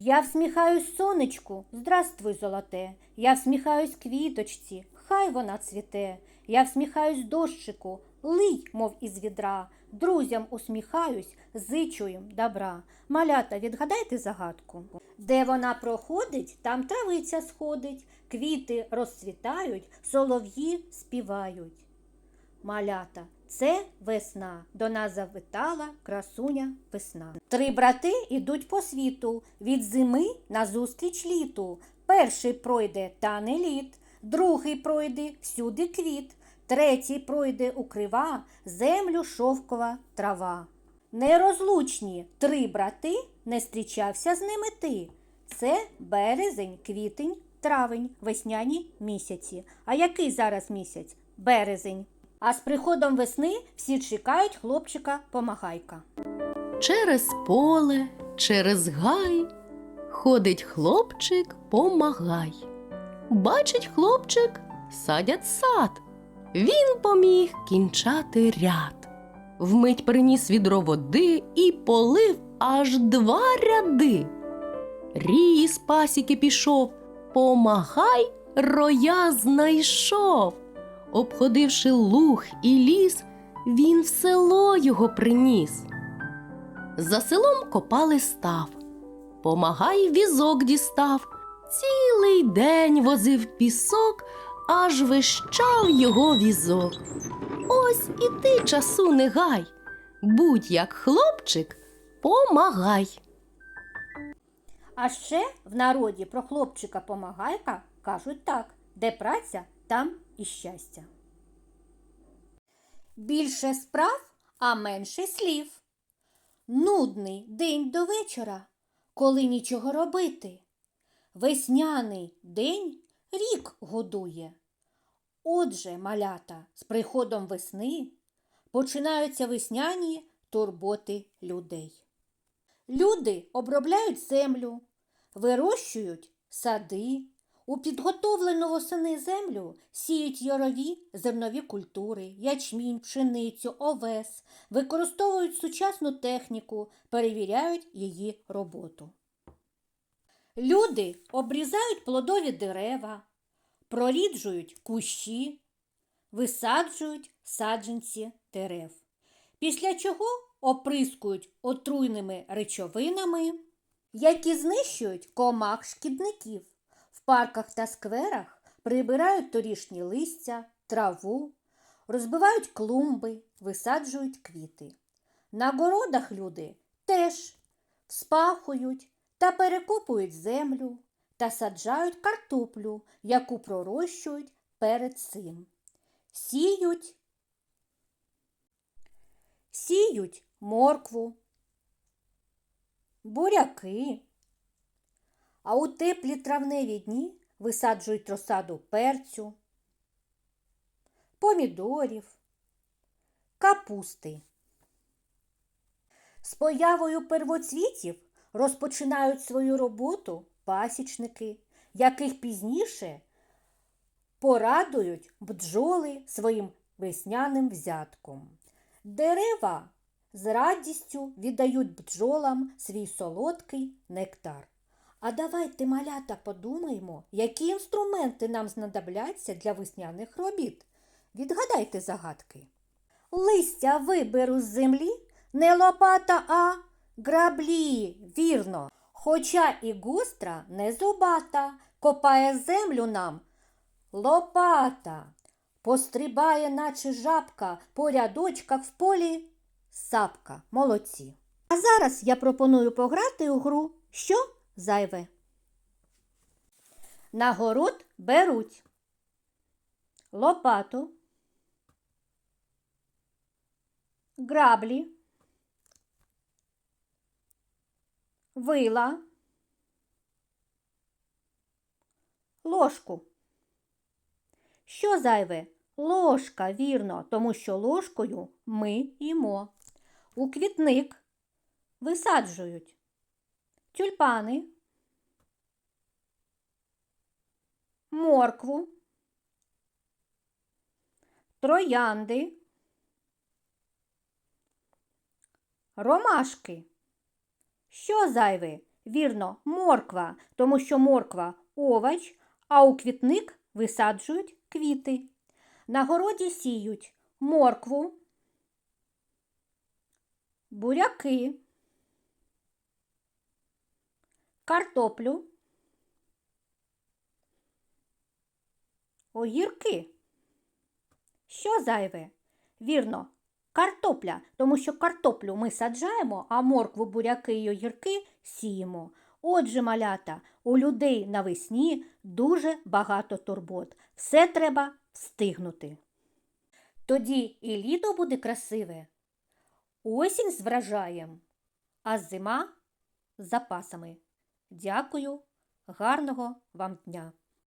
Я всміхаюсь сонечку, здравствуй, золоте. Я всміхаюсь квіточці, хай вона цвіте. Я всміхаюсь дощику, лий, мов із відра. Друзям усміхаюсь, зичу їм добра. Малята, відгадайте загадку. Де вона проходить, там травиця сходить, квіти розцвітають, солов'ї співають. Малята, це весна, до нас завитала красуня весна. Три брати ідуть по світу, від зими назустріч літу. Перший пройде тане лід, другий пройде всюди квіт, третій пройде укрива землю шовкова трава. Нерозлучні три брати, не зустрічався з ними ти. Це березень, квітень, травень, весняні місяці. А який зараз місяць? Березень. А з приходом весни всі чекають хлопчика помагайка. Через поле, через гай ходить хлопчик помагай. Бачить хлопчик, садять сад. Він поміг кінчати ряд. Вмить приніс відро води і полив аж два ряди. Рій з пасіки пішов, помагай роя знайшов. Обходивши луг і ліс, він в село його приніс. За селом копали став, помагай візок дістав, цілий день возив пісок, аж вищав його візок. Ось і ти часу не гай, будь як хлопчик, помагай. А ще в народі про хлопчика помагайка кажуть так: де праця, там і щастя. Більше справ, а менше слів. Нудний день до вечора, коли нічого робити. Весняний день рік годує. Отже, малята, з приходом весни починаються весняні турботи людей. Люди обробляють землю, вирощують сади, у підготовлену восени землю сіють ярові зернові культури, ячмінь, пшеницю, овес, використовують сучасну техніку, перевіряють її роботу. Люди обрізають плодові дерева, проріджують кущі, висаджують саджанці дерев. Після чого оприскують отруйними речовинами, які знищують комах шкідників. Парках та скверах прибирають торішні листя, траву, розбивають клумби, висаджують квіти. На городах люди теж вспахують та перекопують землю та саджають картоплю, яку пророщують перед цим. Сіють сіють моркву, буряки, а у теплі травневі дні висаджують розсаду перцю, помідорів, капусти. З появою первоцвітів розпочинають свою роботу пасічники, яких пізніше порадують бджоли своїм весняним взятком. Дерева з радістю віддають бджолам свій солодкий нектар. А давайте, малята, подумаємо, які інструменти нам знадобляться для весняних робіт. Відгадайте загадки. Листя виберу з землі не лопата, а граблі, вірно. Хоча і гостра не зубата, копає землю нам лопата. Пострибає, наче жабка, по рядочках в полі сапка. Молодці. А зараз я пропоную пограти у гру Що зайве? На город беруть лопату, граблі, вила, ложку. Що зайве? Ложка, вірно, тому що ложкою ми їмо. У квітник висаджують тюльпани, моркву, троянди, ромашки. Що зайве? Вірно, морква, тому що морква овоч, а у квітник висаджують квіти. На городі сіють моркву, буряки, картоплю, огірки. Що зайве? Вірно, картопля, тому що картоплю ми саджаємо, а моркву, буряки й огірки сіємо. Отже, малята, у людей навесні дуже багато турбот. Все треба встигнути. Тоді і літо буде красиве, осінь з врожаєм, а зима з запасами. Дякую, гарного вам дня!